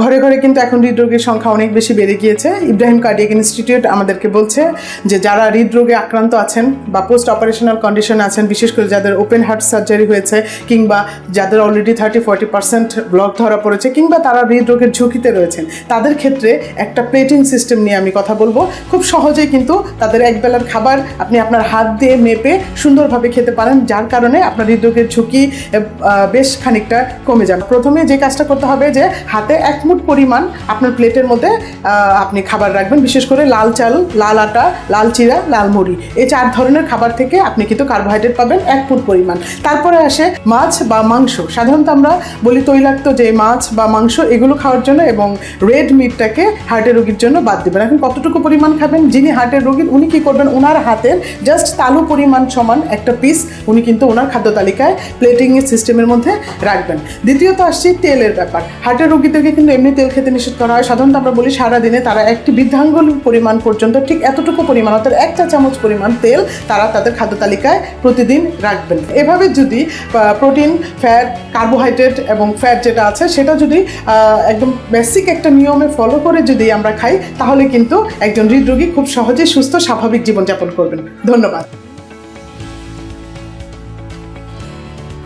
ঘরে ঘরে কিন্তু এখন হৃদরোগের সংখ্যা অনেক বেশি বেড়ে গিয়েছে। ইব্রাহিম কার্ডিয়াক ইনস্টিটিউট আমাদেরকে বলছে যে যারা হৃদরোগে আক্রান্ত আছেন বা পোস্ট অপারেশনাল কন্ডিশন আছেন, বিশেষ করে যাদের ওপেন হার্ট সার্জারি হয়েছে কিংবা যাদের already thirty forty percent block ধরা পড়েছে কিংবা তারা হৃদরোগের ঝুঁকিতে রয়েছেন, তাদের ক্ষেত্রে একটা প্লেটিং সিস্টেম নিয়ে আমি কথা বলব। খুব সহজেই কিন্তু তাদের একবেলার খাবার আপনি আপনার হাত দিয়ে মেপে সুন্দরভাবে খেতে পারেন, যার কারণে আপনার হৃদরোগের ঝুঁকি বেশ খানিকটা কমে যাবে। প্রথমে যে কাজটা করতে হবে যে হাতে এক মুঠ পরিমাণ আপনার প্লেটের মধ্যে আপনি খাবার রাখবেন, বিশেষ করে লাল চাল, লাল আটা, লাল চিরা লাল মুড়ি। এই চার ধরনের খাবার থেকে আপনি কিন্তু কার্বোহাইড্রেট পাবেন এক ফুট পরিমাণ। তারপরে আসে মাছ বা মাংস। সাধারণত আমরা বলি তৈলাক্ত যে মাছ বা মাংস, এগুলো খাওয়ার জন্য এবং রেড মিটটাকে হার্টের রোগীর জন্য বাদ দেবেন। এখন কতটুকু পরিমাণ খাবেন? যিনি হার্টের রোগী, উনি কি করবেন? ওনার হাতের জাস্ট তালু পরিমাণ সমান একটা পিস উনি কিন্তু ওনার খাদ্য তালিকায় প্লেটিংয়ের সিস্টেমের মধ্যে রাখবেন। দ্বিতীয়ত আসছি তেলের ব্যাপার। হার্টের রোগীদেরকে কিন্তু এমনি তেল খেতে নিষেধ করা হয়। সাধারণত আমরা বলি সারাদিনে তারা একটি বৃদ্ধাঙ্গুল পরিমাণ পর্যন্ত, ঠিক এতটুকু পরিমাণ, অর্থাৎ এক চা চামচ পরিমাণ তেল তারা তাদের খাদ্য তালিকায় প্রতিদিন রাখবেন। এভাবে যদি প্রোটিন, ফ্যাট, কার্বোহাইড্রেট এবং ফ্যাট যেটা আছে, সেটা যদি একদম বেসিক একটা নিয়মে ফলো করে যদি আমরা খাই, তাহলে কিন্তু একজন হৃদরোগী খুব সহজেই সুস্থ, স্বাভাবিক জীবনযাপন করবেন। ধন্যবাদ।